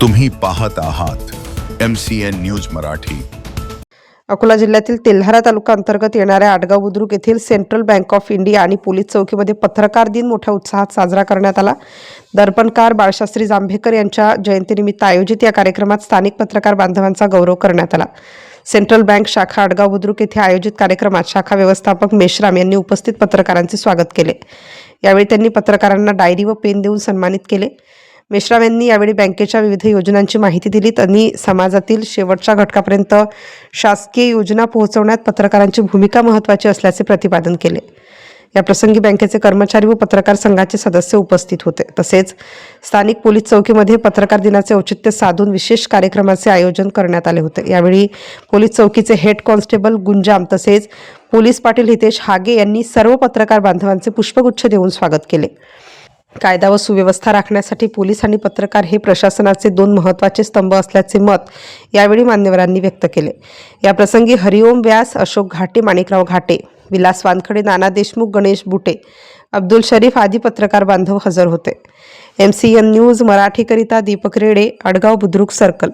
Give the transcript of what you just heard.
तुम्ही पाहत आहात M C N news Marathi. Akola जिल्ह्यातील तेल्हारा तालुका अंतर्गत येणाऱ्या आडगाव बुद्रुक येथील सेंट्रल बँक ऑफ इंडिया आणि पोलीस चौकीमध्ये पत्रकार दिन मोठ्या उत्साहात साजरा करण्यात आला. दर्पणकार बाळशास्त्री जांभेकर यांच्या जयंतीनिमित्त आयोजित या कार्यक्रमात स्थानिक पत्रकार बांधवांचा गौरव करण्यात आला. सेंट्रल बँक शाखा आडगाव बुद्रुक येथे आयोजित कार्यक्रमात शाखा व्यवस्थापक मेश्राम यांनी उपस्थित पत्रकारांचे स्वागत केले. यावेळी त्यांनी पत्रकारांना डायरी व पेन देऊन सन्मानित केले. मेश्राम यांनी यावेळी बँकेच्या विविध योजनांची माहिती दिली. त्यांनी समाजातील शेवटच्या घटकापर्यंत शासकीय योजना पोहोचवण्यात पत्रकारांची भूमिका महत्त्वाची असल्याचे प्रतिपादन केले. या प्रसंगी बँकेचे कर्मचारी व पत्रकार संघाचे सदस्य उपस्थित होते. तसेच स्थानिक पोलीस चौकीमध्ये पत्रकार दिनाचे औचित्य साधून विशेष कार्यक्रमाचे आयोजन करण्यात आले होते. यावेळी पोलीस चौकीचे हेड कॉन्स्टेबल गुंजाम तसेच पोलीस पाटील हितेश हागे यांनी सर्व पत्रकार बांधवांचे पुष्पगुच्छ देऊन स्वागत केले. कायदा व सुव्यवस्था राखण्यासाठी पोलीस आणि पत्रकार हे प्रशासनाचे दोन महत्त्वाचे स्तंभ असल्याचे मत यावेळी मान्यवरांनी व्यक्त केले. या प्रसंगी हरिओम व्यास अशोक घाटे माणिकराव घाटे विलास वानखडे नाना देशमुख गणेश बुटे अब्दुल शरीफ आदी पत्रकार बांधव हजर होते. एम सी एन न्यूज मराठीकरिता दीपक रेडे अडगाव बुद्रुक सर्कल.